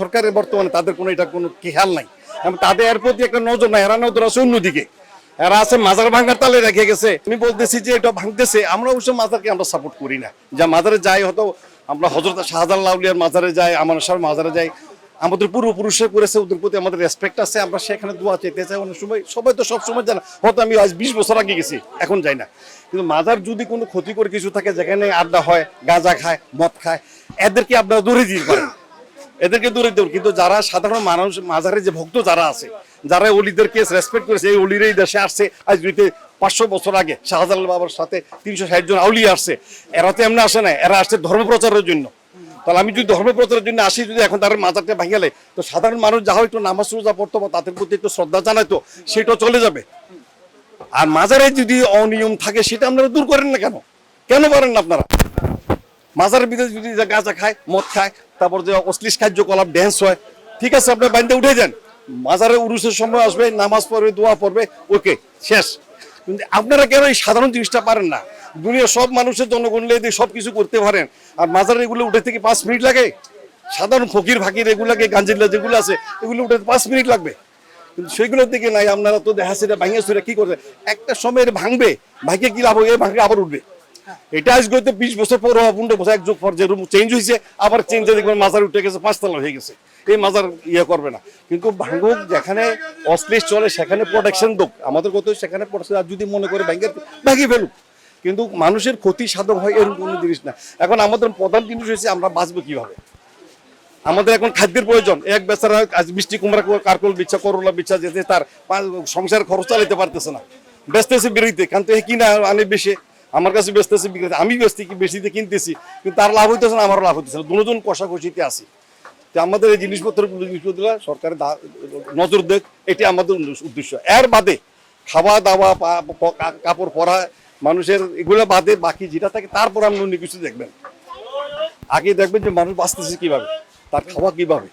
সরকারের বর্তমানে তাদের কোনো এটা কোনো খেয়াল নাই। এবং তাদের এর প্রতি একটা নজর নাই, এরা নজর আছে অন্যদিকে। এরা আছে মাজার ভাঙার তালে রেখে গেছে। আমি বলতেছি যে এটা ভাঙতেছে, আমরা অবশ্য মাজারকে আমরা সাপোর্ট করি না। যা মাজারে যাই, হয়তো আমরা হজরত শাহজালাল লাউলিয়ার মাজারে যাই আমার সাহেব মাজারে যাই, আমাদের পূর্বপুরুষে করেছে, ওদের প্রতি আমাদের রেসপেক্ট আছে, আমরা সেখানে দোয়া চাইতে চাই। অনেক সময় সবাই তো সব সময় জানা, হয়তো আমি আজ বিশ বছর আগে গেছি, এখন যাই না। কিন্তু মাজার যদি কোনো ক্ষতিকর কিছু থাকে, যেখানে আড্ডা হয়, গাঁজা খায়, মদ খায়, এদেরকে আপনারা দূরে দিতে পারেন। এদেরকে দূরে দেবেন কিন্তু যারা সাধারণ মানুষ, মাঝারে যে ভক্ত যারা আছে, যারা অলিদেরকে রেসপেক্ট করেছে, এই অলির এই দেশে আসছে, আজ দুইতে পাঁচশো বছর আগে শাহজালাল বাবার সাথে তিনশো ষাট জন আউলিয়া আসছে, এরা তো এমনি আসে না এরা আসছে ধর্ম প্রচারের জন্য। তাহলে আমি যদি ধর্ম প্রচারের জন্য আসি, যদি এখন তার মাজারটা ভাঙালে তো সাধারণ মানুষ যা একটু নামাজ রোজা পড়তো বা তাদের প্রতি একটু শ্রদ্ধা জানাইতো সেটা চলে যাবে। আর মাজারে যদি অনিয়ম থাকে, সেটা আপনারা দূর করেন না কেন? কেন পারেন না আপনারা? মাজারের ভিতরে যদি গাঁজা খায়, মদ খায়, তারপর যে অশ্লীল কার্যকলাপ ড্যান্স হয়, ঠিক আছে, আপনি বাড়িতে উঠে যান। মাজারে উরুসের সময় আসবে, নামাজ পড়বে, দোয়া পড়বে, ওকে, শেষ। কিন্তু আপনারা কেন এই সাধারণ জিনিসটা পারেন না? দুনিয়া সব মানুষের জনগণ দিয়ে সব কিছু করতে পারেন, আর মাজারে এগুলো উঠে থেকে পাঁচ মিনিট লাগে? সাধারণ ফকির, ফাকির এগুলাকে গাঞ্জিল্লা যেগুলো আছে, এগুলো উঠে পাঁচ মিনিট লাগবে। কিন্তু সেগুলোর দিকে নাই, আপনারা তো দেখা সেটা ভাঙিয়ে সেটা কি করবে? একটা সময় ভাঙবে ভাঙে কি লাভ হবে? ভাঙে আবার উঠবে। এটা আজকে তো বিশ বছর পর পনেরো বছর এক যুগ পর যে রুম চেঞ্জ হয়েছে আবার চেঞ্জ দেখবেন মাজার উঠে গেছে পাঁচতলা হয়ে গেছে। এই মাজার ইয়ে করবে না। কিন্তু ভাঙুক যেখানে অশ্লীল চলে সেখানে প্রোটেকশন দোক। আমাদের কত সেখানে protection, আর যদি মনে করে ব্যাংকের ভাঙিয়ে ফেলুক। কিন্তু মানুষের ক্ষতি সাধন হয় এরকম কোনো জিনিস না। এখন আমাদের প্রধান জিনিস হয়েছে আমরা বাঁচবো কীভাবে? আমাদের এখন খাদ্যের প্রয়োজন। এক বেচারা আজ মিষ্টি কুমড়া কারকল বিচ্ছা করলা বিচ্ছা যেতে তার সংসার খরচ চালাতে পারতেছে না। বেচতেছে বেরোইতে কারণ তো কিনা আনে বেশি। আমার কাছে বেচতেছে বিক্রি করতে। আমি বেচতে বেশিতে কিনতেছি? কিন্তু তার লাভ হইতেছে না, আমারও লাভ হইতেছে না। দুজন কষাকষিতে আসি তো আমাদের এই জিনিসপত্র জিনিসপত্র সরকারের নজর দেখ, এটি আমাদের উদ্দেশ্য। এর বাদে খাওয়া দাওয়া কাপড় পরা মানুষের এগুলো বাদে বাকি যেটা থাকে, তারপর আপনি অন্য কিছু দেখবেন। আগে দেখবেন যে মানুষ বাঁচতেছে কীভাবে, তার খাওয়া কীভাবে।